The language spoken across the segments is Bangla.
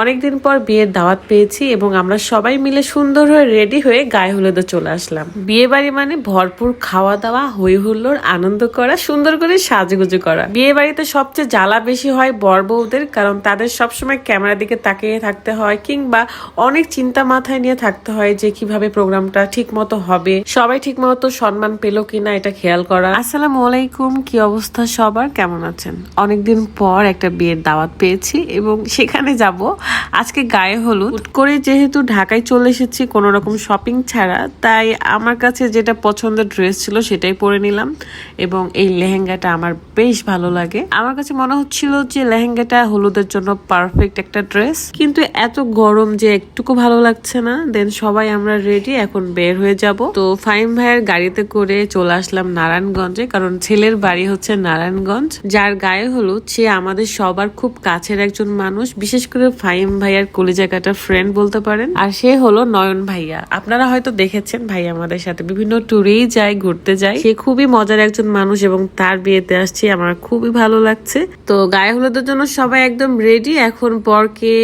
অনেকদিন পর বিয়ের দাওয়াত পেয়েছি এবং আমরা সবাই মিলে সুন্দর হয়ে রেডি হয়ে গায়ে হলুদে চলে আসলাম। বিয়ে বাড়ি মানে ভরপুর খাওয়া দাওয়া হই হুল্লোড় আনন্দ করা, সুন্দর করে সাজুগুজু করা। বিয়ে বাড়িতে সবচেয়ে জ্বালা বেশি হয় বর বউদের, কারণ তাদের সবসময় ক্যামেরার দিকে তাকিয়ে থাকতে হয় কিংবা অনেক চিন্তা মাথায় নিয়ে থাকতে হয় যে কীভাবে প্রোগ্রামটা ঠিক মতো হবে, সবাই ঠিক মতো সম্মান পেল কিনা এটা খেয়াল করা। আসসালামু আলাইকুম, কি অবস্থা সবার? কেমন আছেন? অনেকদিন পর একটা বিয়ের দাওয়াত পেয়েছি এবং সেখানে যাব আজকে গায়ে হলুদ। করে যেহেতু ঢাকায় চলে এসেছি কোনো রকম শপিং ছাড়া, তাই আমার কাছে যেটা পছন্দের ড্রেস ছিল সেটাই পরে নিলাম এবং এই লেহেঙ্গাটা আমার বেশ ভালো লাগে। আমার কাছে মনে হচ্ছিল যে লেহেঙ্গাটা হলুদের জন্য পারফেক্ট একটা ড্রেস কিন্তু এত গরম যে একটুকু ভালো লাগছে না। দেন সবাই আমরা রেডি এখন বের হয়ে যাব। তো ফাইম ভাইয়ের গাড়িতে করে চলে আসলাম নারায়ণগঞ্জে, কারণ ছেলের বাড়ি হচ্ছে নারায়ণগঞ্জ। যার গায়ে হলুদ, সে আমাদের সবার খুব কাছের একজন মানুষ, বিশেষ করে ফাইম ভাইয়ার কলিজা কাটা ফ্রেন্ড বলতে পারেন। আর সে হলো নয়ন ভাইয়া। আপনারা হয়তো দেখেছেন ভাই আমাদের সাথে বিভিন্ন ট্যুরেই যায়, ঘুরতে যায়। সে খুবই মজার একজন মানুষ এবং তার বিয়েতে আসছি, আমার খুবই ভালো লাগছে। তো গায়ে হলুদের জন্য সবাই একদম রেডি এখন বরকে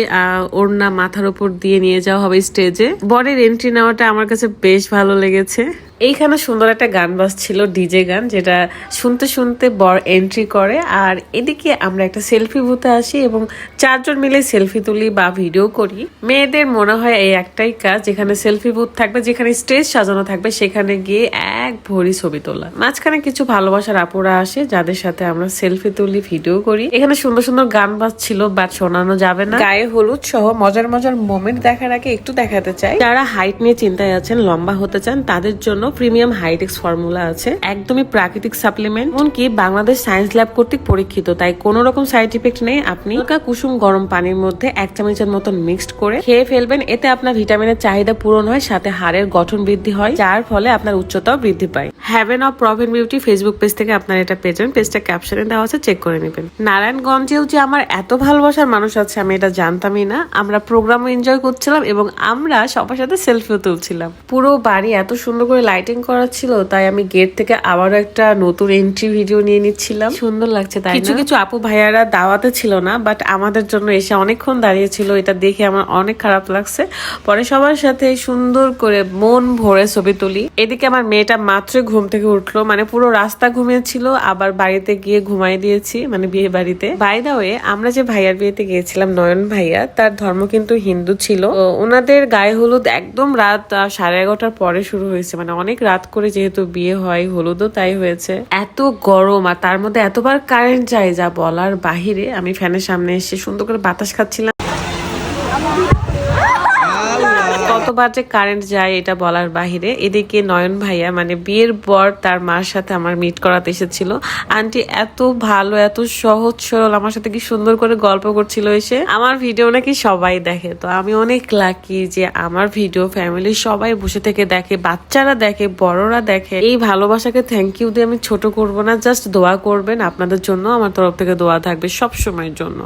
ওড়না মাথার উপর দিয়ে নিয়ে যাওয়া হবে স্টেজে বরের এন্ট্রি নেওয়াটা আমার কাছে বেশ ভালো লেগেছে। এইখানে সুন্দর একটা গান বাজছিল ডিজে গান, যেটা শুনতে শুনতে বর এন্ট্রি করে। আর এদিকে আমরা একটা সেলফি বুথে আসি এবং চারজন মিলে সেলফি তুলি বা ভিডিও করি। মেয়েদের মনে হয় এই একটাই কাজ, যেখানে সেলফি বুথ থাকবে, যেখানে স্টেজ সাজানো থাকবে, সেখানে গিয়ে এক ভরি ছবি তোলা। মাঝখানে কিছু ভালোবাসার আপুরা আসে, যাদের সাথে আমরা সেলফি তুলি ভিডিও করি। এখানে সুন্দর সুন্দর গান বাজছিল বা শোনানো যাবে না। গায়ে হলুদ সহ মজার মজার মোমেন্ট দেখার আগে একটু দেখাতে চাই। যারা হাইট নিয়ে চিন্তায় আছেন, লম্বা হতে চান, তাদের জন্য প্রিমিয়াম হাইটেক্স ফর্মুলা আছে। একদমই প্রাকৃতিক সাপ্লিমেন্ট। এমনকি বাংলাদেশ সায়েন্স ল্যাব কর্তৃক পরীক্ষিত, তাই কোনো রকম সাইড ইফেক্ট নেই। আপনি হালকা কুসুম গরম পানির মধ্যে এক চামচের মতন মিক্সড করে খেয়ে ফেলবেন। এতে আপনার ভিটামিনের চাহিদা পূরণ হয়, সাথে হাড়ের গঠন বৃদ্ধি হয়, যার ফলে আপনার উচ্চতাও বৃদ্ধি পায়। Haven of Proven Beauty Facebook page থেকে আপনারা এটা পেয়ে যাবেন। পেজটা ক্যাপশনে দেওয়া আছে চেক করে নেবেন। নারায়ণগঞ্জেও যে আমার এত ভালোবাসার মানুষ আছে, আমি এটা জানতামই না। আমরা প্রোগ্রাম এনজয় করছিলাম এবং আমরা সবার সাথে সেলফিও তুলছিলাম। পুরো বাড়ি এত সুন্দর করে লাইটিং করা ছিল তাই আমি গেট থেকে আবারও একটা নতুন এন্ট্রি ভিডিও নিয়ে নিচ্ছিলাম। সুন্দর লাগছে তাই কিছু কিছু আপু ভাইয়ারা দাওয়াতে ছিল না বাট আমাদের জন্য এসে অনেকক্ষণ দাঁড়িয়ে ছিল এটা দেখে আমার অনেক খারাপ লাগছে। পরে সবার সাথে সুন্দর করে মন ভরে ছবি তুলি। এদিকে আমার মেয়েটা মাত্রই ঘুম থেকে উঠল মানে পুরো রাস্তা ঘুমিয়েছিল আবার বাড়িতে গিয়ে ঘুমাই দিয়েছি মানে বিয়ে বাড়িতে। বাই দা ওয়ে আমরা যে ভাইয়ার বিয়েতে গিয়েছিলাম নয়ন ভাইয়া তার ধর্ম কিন্তু হিন্দু ছিল। ওনাদের গায়ে হলুদ একদম রাত সাড়ে এগারোটার পরে শুরু হয়েছে মানে অনেক রাত করে যেহেতু বিয়ে হয়, হলুদও তাই হয়েছে। এত গরম আর তার মধ্যে এতবার কারেন্ট যায় যা বলার বাহিরে, আমি ফ্যানের সামনে এসে সুন্দর করে বাতাস খাচ্ছিলাম। কতবার যে কারেন্ট যায় এটা বলার বাহিরে, এদিকে নয়ন ভাইয়া মানে বিয়ের পর তার মার সাথে আমার মিট করাতে এসেছিল। আন্টি এত ভালো, এত সহজ, সরল, আমার সাথে কি সুন্দর করে গল্প করছিল এসে। আমার ভিডিও নাকি সবাই দেখে, তো আমি অনেক লাকি যে আমার ভিডিও ফ্যামিলি সবাই বসে থেকে দেখে, বাচ্চারা দেখে, বড়রা দেখে। এই ভালোবাসাকে থ্যাংক ইউ দিয়ে আমি ছোট করব না জাস্ট দোয়া করবেন আপনাদের জন্য, আমার তরফ থেকে দোয়া থাকবে সব সময়ের জন্য।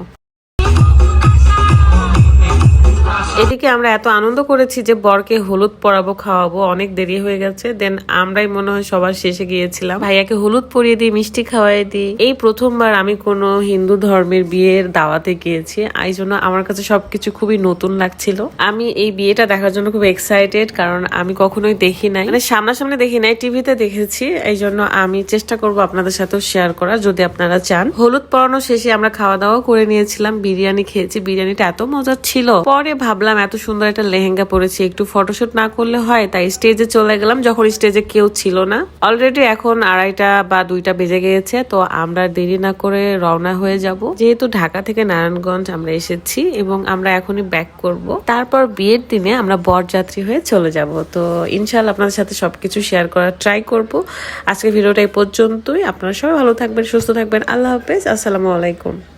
এদিকে আমরা এত আনন্দ করেছি যে বরকে হলুদ পরাবো, খাওয়াবো, অনেক দেরি হয়ে গেছে। দেন আমরাই মনে হয় সবার শেষে গিয়েছিলাম। ভাইয়াকে হলুদ পরিয়ে দিই, মিষ্টি খাওয়াই দিই। এই প্রথমবার আমি কোনো হিন্দু ধর্মের বিয়ের দাওয়াতে গিয়েছি। এই জন্য আমার কাছে সবকিছু খুবই নতুন লাগছিল। আমি এই বিয়েটা দেখার জন্য খুব এক্সাইটেড কারণ আমি কখনোই দেখি নাই। মানে সামনাসামনি দেখি নাই, টিভিতে দেখেছি। এই জন্য আমি চেষ্টা করব আপনাদের সাথেও শেয়ার করার, যদি আপনারা চান। হলুদ পরানো শেষে আমরা খাওয়া দাওয়া করে নিয়েছিলাম, বিরিয়ানি খেয়েছি। বিরিয়ানিটা এত মজার ছিল। পরে ভাবলাম, এত সুন্দর একটা লেহেঙ্গা পরেছি, একটু ফটোশুট না করলে হয়, তাই স্টেজে চলে গেলাম, যখন স্টেজে কেউ ছিল না। অলরেডি এখন আড়াইটা বা দুইটা বেজে গিয়েছে তো আমরা দেরি না করে রওনা হয়ে যাব। যেহেতু ঢাকা থেকে নারায়ণগঞ্জ আমরা এসেছি এবং আমরা এখনই ব্যাক করব। তারপর বিয়ের দিনে আমরা বরযাত্রী হয়ে চলে যাব। তো ইনশাল্লাহ আপনাদের সাথে সবকিছু শেয়ার করার ট্রাই করব। আজকে ভিডিওটা এই পর্যন্তই। আপনারা সবাই ভালো থাকবেন, সুস্থ থাকবেন। আল্লাহ হাফেজ। আসসালামু আলাইকুম।